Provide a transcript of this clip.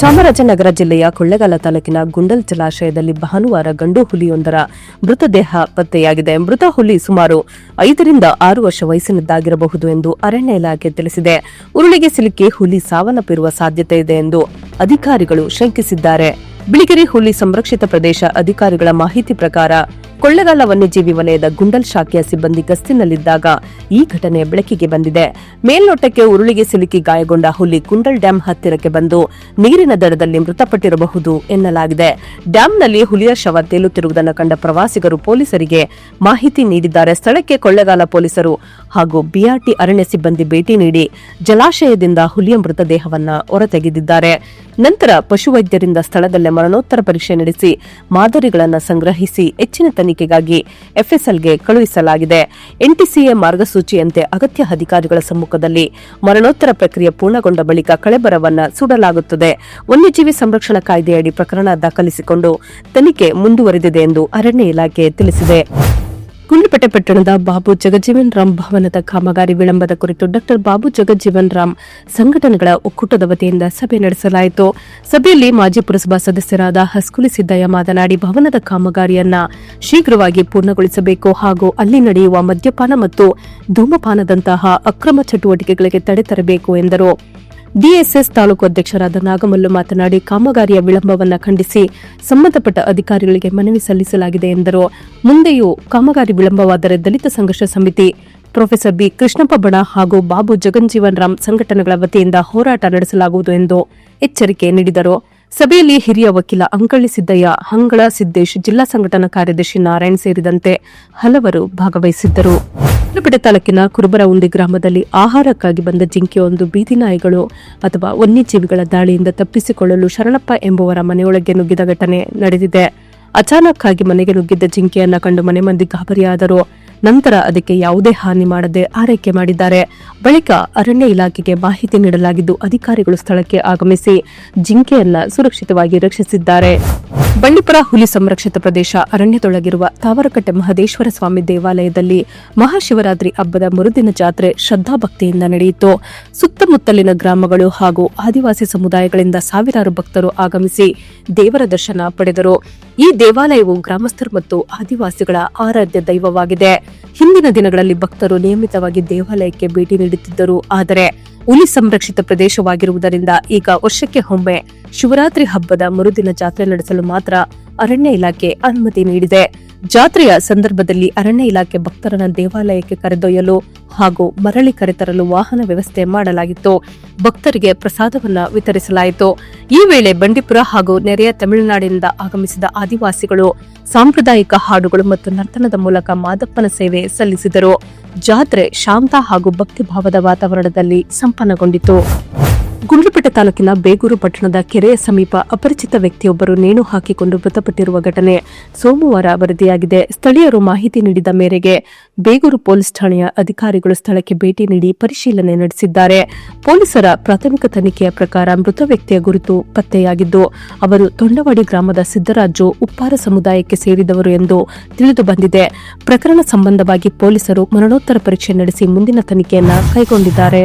ಚಾಮರಾಜನಗರ ಜಿಲ್ಲೆಯ ಕೊಳ್ಳೇಗಾಲ ತಾಲೂಕಿನ ಗುಂಡಲ್ ಜಲಾಶಯದಲ್ಲಿ ಭಾನುವಾರ ಗಂಡು ಹುಲಿಯೊಂದರ ಮೃತದೇಹ ಪತ್ತೆಯಾಗಿದೆ. ಮೃತ ಹುಲಿ ಸುಮಾರು ಐದರಿಂದ ಆರು ವರ್ಷ ವಯಸ್ಸಿನದ್ದಾಗಿರಬಹುದು ಎಂದು ಅರಣ್ಯ ಇಲಾಖೆ ತಿಳಿಸಿದೆ. ಉರುಳಿಗೆ ಸಿಲುಕಿ ಹುಲಿ ಸಾವನ್ನಪ್ಪಿರುವ ಸಾಧ್ಯತೆ ಇದೆ ಎಂದು ಅಧಿಕಾರಿಗಳು ಶಂಕಿಸಿದ್ದಾರೆ. ಬಿಳಿಗಿರಿ ಹುಲಿ ಸಂರಕ್ಷಿತ ಪ್ರದೇಶ ಅಧಿಕಾರಿಗಳ ಮಾಹಿತಿ ಪ್ರಕಾರ ಕೊಳ್ಳೆಗಾಲ ವನ್ಯಜೀವಿ ವಲಯದ ಗುಂಡಲ್ ಶಾಖೆಯ ಸಿಬ್ಬಂದಿ ಗಸ್ತಿನಲ್ಲಿದ್ದಾಗ ಈ ಘಟನೆ ಬೆಳಕಿಗೆ ಬಂದಿದೆ. ಮೇಲ್ನೋಟಕ್ಕೆ ಉರುಳಿಗೆ ಸಿಲುಕಿ ಗಾಯಗೊಂಡ ಹುಲಿ ಗುಂಡಲ್ ಡ್ಯಾಂ ಹತ್ತಿರಕ್ಕೆ ಬಂದು ನೀರಿನ ದಡದಲ್ಲಿ ಮೃತಪಟ್ಟಿರಬಹುದು ಎನ್ನಲಾಗಿದೆ. ಡ್ಯಾಂನಲ್ಲಿ ಹುಲಿಯ ಶವ ತೇಲುತ್ತಿರುವುದನ್ನು ಕಂಡ ಪ್ರವಾಸಿಗರು ಪೊಲೀಸರಿಗೆ ಮಾಹಿತಿ ನೀಡಿದ್ದಾರೆ. ಸ್ಥಳಕ್ಕೆ ಕೊಳ್ಳೆಗಾಲ ಪೊಲೀಸರು ಹಾಗೂ ಬಿಆರ್ಟಿ ಅರಣ್ಯ ಸಿಬ್ಬಂದಿ ಭೇಟಿ ನೀಡಿ ಜಲಾಶಯದಿಂದ ಹುಲಿಯ ಮೃತದೇಹವನ್ನು ಹೊರತೆಗೆದಿದ್ದಾರೆ. ನಂತರ ಪಶುವೈದ್ಯರಿಂದ ಸ್ಥಳದಲ್ಲೇ ಮರಣೋತ್ತರ ಪರೀಕ್ಷೆ ನಡೆಸಿ ಮಾದರಿಗಳನ್ನು ಸಂಗ್ರಹಿಸಿ ಹೆಚ್ಚಿನ ತನಿಖೆಗಾಗಿ ಎಫ್ಎಸ್ಎಲ್ಗೆ ಕಳುಹಿಸಲಾಗಿದೆ. ಎನ್ಟಿಸಿಎ ಮಾರ್ಗಸೂಚಿಯಂತೆ ಅಗತ್ಯ ಅಧಿಕಾರಿಗಳ ಸಮ್ಮುಖದಲ್ಲಿ ಮರಣೋತ್ತರ ಪ್ರಕ್ರಿಯೆ ಪೂರ್ಣಗೊಂಡ ಬಳಿಕ ಕಳೆಬರವನ್ನು ಸುಡಲಾಗುತ್ತದೆ. ವನ್ಯಜೀವಿ ಸಂರಕ್ಷಣಾ ಕಾಯ್ದೆಯಡಿ ಪ್ರಕರಣ ದಾಖಲಿಸಿಕೊಂಡು ತನಿಖೆ ಮುಂದುವರೆದಿದೆ ಎಂದು ಅರಣ್ಯ ಇಲಾಖೆ ತಿಳಿಸಿದೆ. ಗುಂಡ್ಲುಪೇಟೆ ಪಟ್ಟಣದ ಬಾಬು ಜಗಜೀವನ್ ರಾಮ್ ಭವನದ ಕಾಮಗಾರಿ ವಿಳಂಬದ ಕುರಿತು ಡಾಕ್ಟರ್ ಬಾಬು ಜಗಜೀವನ್ ರಾಮ್ ಸಂಘಟನೆಗಳ ಒಕ್ಕೂಟದ ವತಿಯಿಂದ ಸಭೆ ನಡೆಸಲಾಯಿತು. ಸಭೆಯಲ್ಲಿ ಮಾಜಿ ಪುರಸಭಾ ಸದಸ್ಯರಾದ ಹಸ್ಕುಲಿ ಸಿದ್ದಯ್ಯ ಮಾತನಾಡಿ, ಭವನದ ಕಾಮಗಾರಿಯನ್ನ ಶೀಘ್ರವಾಗಿ ಪೂರ್ಣಗೊಳಿಸಬೇಕು ಹಾಗೂ ಅಲ್ಲಿ ನಡೆಯುವ ಮದ್ಯಪಾನ ಮತ್ತು ಧೂಮಪಾನದಂತಹ ಅಕ್ರಮ ಚಟುವಟಿಕೆಗಳಿಗೆ ತಡೆ ತರಬೇಕು ಎಂದರು. ಡಿಎಸ್ಎಸ್ ತಾಲೂಕು ಅಧ್ಯಕ್ಷರಾದ ನಾಗಮಲ್ಲು ಮಾತನಾಡಿ ಕಾಮಗಾರಿಯ ವಿಳಂಬವನ್ನು ಖಂಡಿಸಿ ಸಂಬಂಧಪಟ್ಟ ಅಧಿಕಾರಿಗಳಿಗೆ ಮನವಿ ಸಲ್ಲಿಸಲಾಗಿದೆ ಎಂದರು. ಮುಂದೆಯೂ ಕಾಮಗಾರಿ ವಿಳಂಬವಾದರೆ ದಲಿತ ಸಂಘರ್ಷ ಸಮಿತಿ, ಪ್ರೊಫೆಸರ್ ಬಿ ಕೃಷ್ಣಪ್ಪ ಬಣ ಹಾಗೂ ಬಾಬು ಜಗನ್ಜೀವನ್ ರಾಮ್ ಸಂಘಟನೆಗಳ ವತಿಯಿಂದ ಹೋರಾಟ ನಡೆಸಲಾಗುವುದು ಎಂದು ಎಚ್ಚರಿಕೆ ನೀಡಿದರು. ಸಭೆಯಲ್ಲಿ ಹಿರಿಯ ವಕೀಲ ಅಂಕಳ್ಳಿ ಸಿದ್ದಯ್ಯ ಹಂಗಳ ಸಿದ್ದೇಶ್ ಜಿಲ್ಲಾ ಸಂಘಟನಾ ಕಾರ್ಯದರ್ಶಿ ನಾರಾಯಣ್ ಸೇರಿದಂತೆ ಹಲವರು ಭಾಗವಹಿಸಿದ್ದರು. ಗುಂಡ್ಲುಪೇಟೆ ತಾಲೂಕಿನ ಕುರುಬರಹುಂಡಿ ಗ್ರಾಮದಲ್ಲಿ ಆಹಾರಕ್ಕಾಗಿ ಬಂದ ಜಿಂಕೆಯೊಂದು ಬೀದಿ ನಾಯಿಗಳು ಅಥವಾ ವನ್ಯಜೀವಿಗಳ ದಾಳಿಯಿಂದ ತಪ್ಪಿಸಿಕೊಳ್ಳಲು ಶರಣಪ್ಪ ಎಂಬುವರ ಮನೆಯೊಳಗೆ ನುಗ್ಗಿದ ಘಟನೆ ನಡೆದಿದೆ. ಅಚಾನಕ್ ಆಗಿ ಮನೆಗೆ ನುಗ್ಗಿದ್ದ ಜಿಂಕೆಯನ್ನ ಕಂಡು ಮನೆ ಮಂದಿ ಗಾಬರಿಯಾದರು. ನಂತರ ಅದಕ್ಕೆ ಯಾವುದೇ ಹಾನಿ ಮಾಡದೆ ಆರೈಕೆ ಮಾಡಿದ್ದಾರೆ. ಬಳಿಕ ಅರಣ್ಯ ಇಲಾಖೆಗೆ ಮಾಹಿತಿ ನೀಡಲಾಗಿದ್ದು ಅಧಿಕಾರಿಗಳು ಸ್ಥಳಕ್ಕೆ ಆಗಮಿಸಿ ಜಿಂಕೆಯನ್ನ ಸುರಕ್ಷಿತವಾಗಿ ರಕ್ಷಿಸಿದ್ದಾರೆ. ಬಂಡೀಪುರ ಹುಲಿ ಸಂರಕ್ಷಿತ ಪ್ರದೇಶ ಅರಣ್ಯದೊಳಗಿರುವ ತಾವರಕಟ್ಟೆ ಮಹದೇಶ್ವರ ಸ್ವಾಮಿ ದೇವಾಲಯದಲ್ಲಿ ಮಹಾಶಿವರಾತ್ರಿ ಹಬ್ಬದ ಮರುದಿನ ಜಾತ್ರೆ ಶ್ರದ್ಧಾಭಕ್ತಿಯಿಂದ ನಡೆಯಿತು. ಸುತ್ತಮುತ್ತಲಿನ ಗ್ರಾಮಗಳು ಹಾಗೂ ಆದಿವಾಸಿ ಸಮುದಾಯಗಳಿಂದ ಸಾವಿರಾರು ಭಕ್ತರು ಆಗಮಿಸಿ ದೇವರ ದರ್ಶನ ಪಡೆದರು. ಈ ದೇವಾಲಯವು ಗ್ರಾಮಸ್ಥರು ಮತ್ತು ಆದಿವಾಸಿಗಳ ಆರಾಧ್ಯ ದೈವವಾಗಿದೆ. ಹಿಂದಿನ ದಿನಗಳಲ್ಲಿ ಭಕ್ತರು ನಿಯಮಿತವಾಗಿ ದೇವಾಲಯಕ್ಕೆ ಭೇಟಿ ನೀಡುತ್ತಿದ್ದರು. ಆದರೆ ಹುಲಿ ಸಂರಕ್ಷಿತ ಪ್ರದೇಶವಾಗಿರುವುದರಿಂದ ಈಗ ವರ್ಷಕ್ಕೆ ಒಮ್ಮೆ ಶಿವರಾತ್ರಿ ಹಬ್ಬದ ಮರುದಿನ ಜಾತ್ರೆ ನಡೆಸಲು ಮಾತ್ರ ಅರಣ್ಯ ಇಲಾಖೆ ಅನುಮತಿ ನೀಡಿದೆ. ಜಾತ್ರೆಯ ಸಂದರ್ಭದಲ್ಲಿ ಅರಣ್ಯ ಇಲಾಖೆ ಭಕ್ತರನ್ನ ದೇವಾಲಯಕ್ಕೆ ಕರೆದೊಯ್ಯಲು ಹಾಗೂ ಮರಳಿ ಕರೆತರಲು ವಾಹನ ವ್ಯವಸ್ಥೆ ಮಾಡಲಾಗಿತ್ತು. ಭಕ್ತರಿಗೆ ಪ್ರಸಾದವನ್ನ ವಿತರಿಸಲಾಯಿತು. ಈ ವೇಳೆ ಬಂಡೀಪುರ ಹಾಗೂ ನೆರೆಯ ತಮಿಳುನಾಡಿನಿಂದ ಆಗಮಿಸಿದ ಆದಿವಾಸಿಗಳು, ಸಾಂಪ್ರದಾಯಿಕ ಹಾಡುಗಳು ಮತ್ತು ನರ್ತನದ ಮೂಲಕ ಮಾದಪ್ಪನ ಸೇವೆ ಸಲ್ಲಿಸಿದರು. ಜಾತ್ರೆ ಶಾಂತ ಹಾಗೂ ಭಕ್ತಿಭಾವದ ವಾತಾವರಣದಲ್ಲಿ ಸಂಪನ್ನಗೊಂಡಿತು. ಗುಂಡ್ಲುಪೇಟೆ ತಾಲೂಕಿನ ಬೇಗೂರು ಪಟ್ಟಣದ ಕೆರೆಯ ಸಮೀಪ ಅಪರಿಚಿತ ವ್ಯಕ್ತಿಯೊಬ್ಬರು ನೇಣು ಹಾಕಿಕೊಂಡು ಮೃತಪಟ್ಟಿರುವ ಘಟನೆ ಸೋಮವಾರ ವರದಿಯಾಗಿದೆ. ಸ್ಥಳೀಯರು ಮಾಹಿತಿ ನೀಡಿದ ಮೇರೆಗೆ ಬೇಗೂರು ಪೊಲೀಸ್ ಠಾಣೆಯ ಅಧಿಕಾರಿಗಳು ಸ್ಥಳಕ್ಕೆ ಭೇಟಿ ನೀಡಿ ಪರಿಶೀಲನೆ ನಡೆಸಿದ್ದಾರೆ. ಪೊಲೀಸರ ಪ್ರಾಥಮಿಕ ತನಿಖೆಯ ಪ್ರಕಾರ ಮೃತ ವ್ಯಕ್ತಿಯ ಗುರುತು ಪತ್ತೆಯಾಗಿದ್ದು, ಅವರು ತೊಂಡವಾಡಿ ಗ್ರಾಮದ ಸಿದ್ದರಾಜು ಉಪ್ಪಾರ ಸಮುದಾಯಕ್ಕೆ ಸೇರಿದವರು ಎಂದು ತಿಳಿದು ಬಂದಿದೆ. ಪ್ರಕರಣ ಸಂಬಂಧವಾಗಿ ಪೊಲೀಸರು ಮರಣೋತ್ತರ ಪರೀಕ್ಷೆ ನಡೆಸಿ ಮುಂದಿನ ತನಿಖೆಯನ್ನು ಕೈಗೊಂಡಿದ್ದಾರೆ.